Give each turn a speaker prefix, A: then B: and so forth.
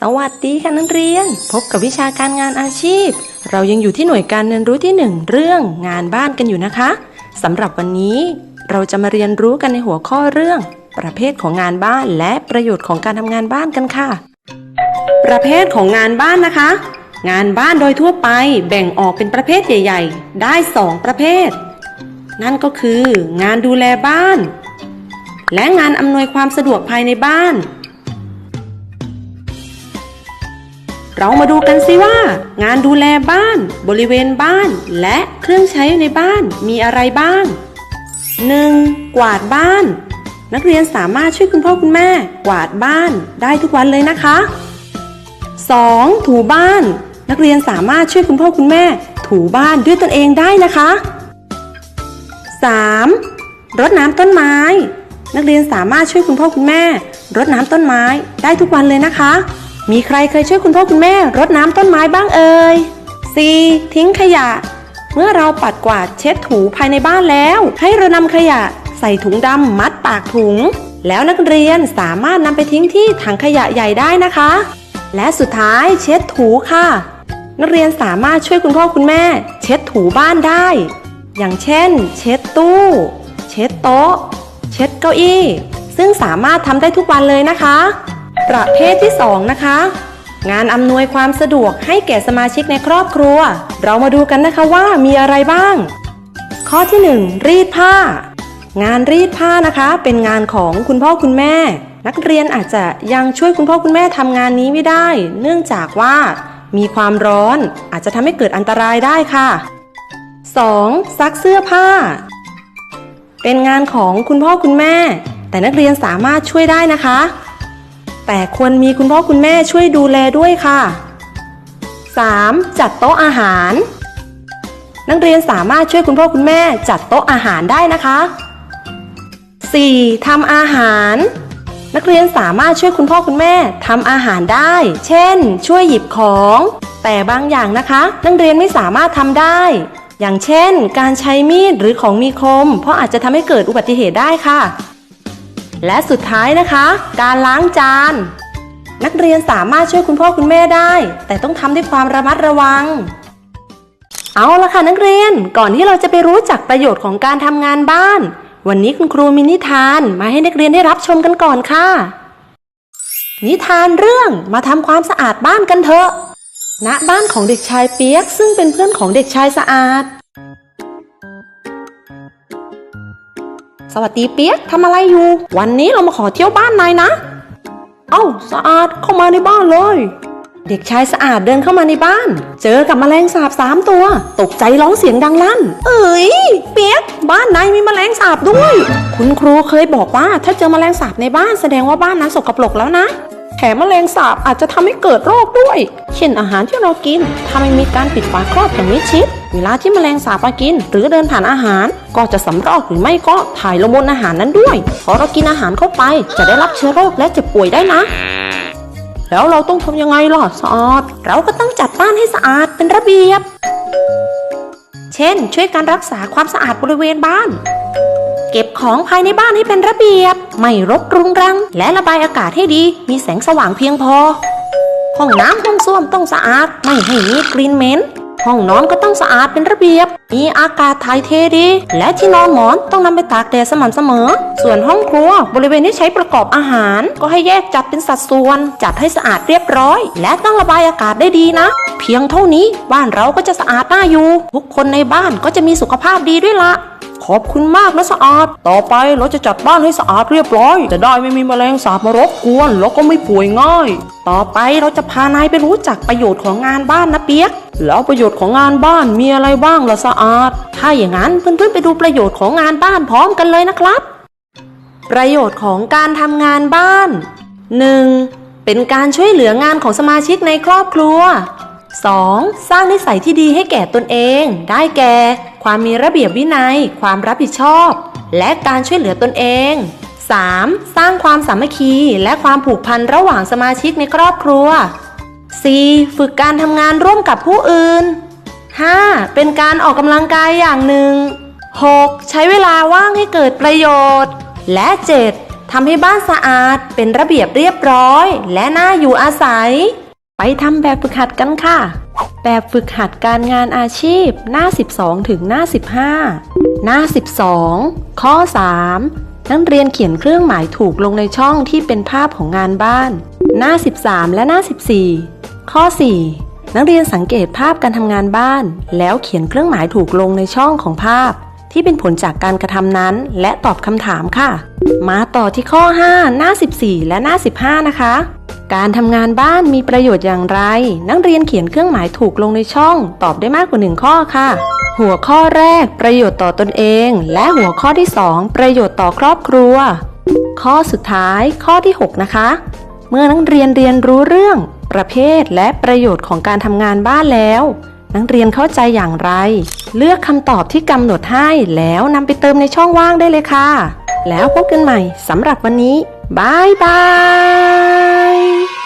A: สวัสดีค่ะนักเรียน พบกับวิชาการงานอาชีพ เรายังอยู่ที่หน่วยการเรียนรู้ที่หนึ่งเรื่องงานบ้านกันอยู่นะคะสำหรับวันนี้ เราจะมาเรียนรู้กันในหัวข้อเรื่อง ประเภทของงานบ้านและประโยชน์ของการทำงานบ้านกันค่ะ ประเภทของงานบ้านนะคะ งานบ้านโดยทั่วไปแบ่งออกเป็นประเภทใหญ่ ๆ ได้ 2 ประเภท นั่นก็คือ งานดูแลบ้าน และงานอำนวยความสะดวกภายในบ้าน เรามาดูกันสิว่า งานดูแลบ้าน บริเวณบ้าน และเครื่องใช้ในบ้านมีอะไรบ้าง 1. กวาดบ้าน นักเรียนสามารถช่วยคุณพ่อคุณแม่ กวาดบ้านได้ทุกวันเลยนะคะ 2. ถูบ้าน นักเรียนสามารถช่วยคุณพ่อคุณแม่ ถูบ้านด้วยตนเองได้นะคะ 3. รดน้ำต้นไม้ นักเรียนสามารถช่วยคุณพ่อคุณแม่ รดน้ำต้นไม้ได้ทุกวันเลยนะคะ มีใครเคยช่วยคุณพ่อคุณแม่รดน้ำต้นไม้บ้างเอ่ย 4. ทิ้งขยะ เมื่อเราปัดกวาดเช็ดถูภายในบ้านแล้ว ให้เรานำขยะ ใส่ถุงดำมัดปากถุง แล้วนักเรียนสามารถนำไปทิ้งที่ถังขยะใหญ่ได้นะคะ และสุดท้ายเช็ดถูค่ะ นักเรียนสามารถช่วยคุณพ่อคุณแม่ เช็ดถูบ้านได้ อย่างเช่น เช็ดตู้ เช็ดโต๊ะ เช็ดเก้าอี้ ซึ่งสามารถทำได้ทุกวันเลยนะคะ ประเภทที่ 2 นะคะ งานอำนวยความสะดวกให้แก่สมาชิกในครอบครัว เรามาดูกันนะคะว่ามีอะไรบ้าง ข้อที่ 1 รีดผ้า งานรีดผ้านะคะ เป็นงานของคุณพ่อคุณแม่ นักเรียนอาจจะยังช่วยคุณพ่อคุณแม่ทำงานนี้ไม่ได้ เนื่องจากว่ามีความร้อนอาจจะทำให้เกิดอันตรายได้ค่ะ 2. ซักเสื้อผ้า เป็นงานของคุณพ่อคุณแม่ แต่นักเรียนสามารถช่วยได้นะคะ แต่ควรมีคุณพ่อคุณแม่ช่วยดูแลด้วยค่ะ 3. จัดโต๊ะอาหาร นักเรียนสามารถช่วยคุณพ่อคุณแม่จัดโต๊ะอาหารได้นะคะ 4. ทำอาหาร นักเรียนสามารถช่วยคุณพ่อคุณแม่ทำอาหารได้ เช่น ช่วยหยิบของ แต่บางอย่างนะคะ นักเรียนไม่สามารถทำได้ อย่างเช่น การใช้มีดหรือของมีคม เพราะอาจจะทำให้เกิดอุบัติเหตุได้ค่ะ และสุดท้ายนะคะ การล้างจาน นักเรียนสามารถช่วยคุณพ่อคุณแม่ได้ แต่ต้องทำด้วยความระมัดระวัง เอาละค่ะนักเรียนก่อนที่เราจะไปรู้จักประโยชน์ของการทำงานบ้าน วันนี้คุณครูมีนิทานมาให้นักเรียนได้รับชมกันก่อนค่ะ นิทานเรื่องมาทำความสะอาดบ้านกันเถอะณบ้านของเด็กชายเปียกซึ่งเป็นเพื่อนของเด็กชายสะอาด สวัสดีเปียกทำอะไรอยู่ วันนี้เรามาขอเที่ยวบ้านนายนะ เอ้าสะอาดเข้ามาในบ้านเลย เด็กชายสะอาดเดินเข้ามาในบ้าน เจอกับแมลงสาบสามตัว ตกใจร้องเสียงดังลั่น เอ้ยเปียกบ้านนายมีแมลงสาบด้วย คุณครูเคยบอกว่าถ้าเจอแมลงสาบในบ้านแสดงว่าบ้านนั้นสกปรกแล้วนะ แถมแมลงสาบอาจจะทำให้เกิดโรคด้วย เช่นอาหารที่เรากินถ้าไม่มีการปิดฝาครอบอย่างมิดชิด เวลาที่แมลงสาบมากิน หรือเดินผ่านอาหาร ก็จะสำรอกหรือไม่ก็ถ่ายลงบนอาหารนั้นด้วยพอเรากินอาหารเข้าไป จะได้รับเชื้อโรคและเจ็บป่วยได้นะ แล้วเราต้องทำยังไงล่ะสะอาดเราก็ต้องจัดบ้านให้สะอาดเป็นระเบียบ เช่น ช่วยการรักษาความสะอาดบริเวณบ้าน เก็บของภายในบ้านให้เป็นระเบียบ ไม่รกรุงรัง และระบายอากาศให้ดี มีแสงสว่างเพียงพอ ห้องน้ำห้องส้วมต้องสะอาด ไม่ให้มีกลิ่นเหม็นห้องนอนก็ต้องสะอาดเป็นระเบียบ มีอากาศถ่ายเทดี และที่นอนหมอนต้องนำไปตากแดดสม่ำเสมอ ส่วนห้องครัวบริเวณที่ใช้ประกอบอาหาร ก็ให้แยกจัดเป็นสัดส่วน จัดให้สะอาดเรียบร้อย และต้องระบายอากาศได้ดีนะ เพียงเท่านี้บ้านเราก็จะสะอาดน่าอยู่ ทุกคนในบ้านก็จะมีสุขภาพดีด้วยละ ขอบคุณมากนะสะอาด ต่อไปเราจะจัดบ้านให้สะอาดเรียบร้อย จะได้ไม่มีแมลงสาบมารบกวน แล้วก็ไม่ป่วยง่าย ต่อไปเราจะพานายไปรู้จักประโยชน์ของงานบ้านนะเปียก แล้วประโยชน์ของงานบ้านมีอะไรบ้างล่ะสะอาด ถ้าอย่างนั้นเพื่อนๆไปดูประโยชน์ของงานบ้านพร้อมกันเลยนะครับ ประโยชน์ของการทำงานบ้าน 1. เป็นการช่วยเหลืองานของสมาชิกในครอบครัว 2. สร้างนิสัยที่ดีให้แก่ตนเอง ได้แก่ ความมีระเบียบวินัย ความรับผิดชอบ และการช่วยเหลือตนเอง 3. สร้างความสามัคคีและความผูกพันระหว่างสมาชิกในครอบครัว 4. ฝึกการทำงานร่วมกับผู้อื่น 5. เป็นการออกกำลังกายอย่างหนึ่ง 6. ใช้เวลาว่างให้เกิดประโยชน์ และ 7. ทำให้บ้านสะอาดเป็นระเบียบเรียบร้อย และน่าอยู่อาศัย ไปทำแบบฝึกหัดกันค่ะ แบบฝึกหัดการงานอาชีพ หน้า 12 ถึงหน้า 15 หน้า 12 ข้อ 3 นักเรียนเขียนเครื่องหมายถูกลงในช่องที่เป็นภาพของงานบ้าน หน้า 13 และหน้า 14 ข้อ 4 นักเรียนสังเกตภาพการทำงานบ้าน แล้วเขียนเครื่องหมายถูกลงในช่องของภาพ ที่เป็นผลจากการกระทำนั้น และตอบคำถามค่ะ มาต่อที่ข้อ 5 หน้า 14 และหน้า 15 นะคะ การทำงานบ้านมีประโยชน์อย่างไร นักเรียนเขียนเครื่องหมายถูกลงในช่อง ตอบได้มากกว่า1ข้อค่ะ หัวข้อแรก ประโยชน์ต่อตนเอง และหัวข้อที่ 2 ประโยชน์ต่อครอบครัว ข้อสุดท้ายข้อที่ 6 นะคะ เมื่อนักเรียนเรียนรู้เรื่อง ประเภทและประโยชน์ของการทำงานบ้านแล้ว นักเรียนเข้าใจอย่างไร เลือกคำตอบที่กำหนดให้แล้วนำไปเติมในช่องว่างได้เลยค่ะ แล้วพบกันใหม่สำหรับวันนี้ บายบาย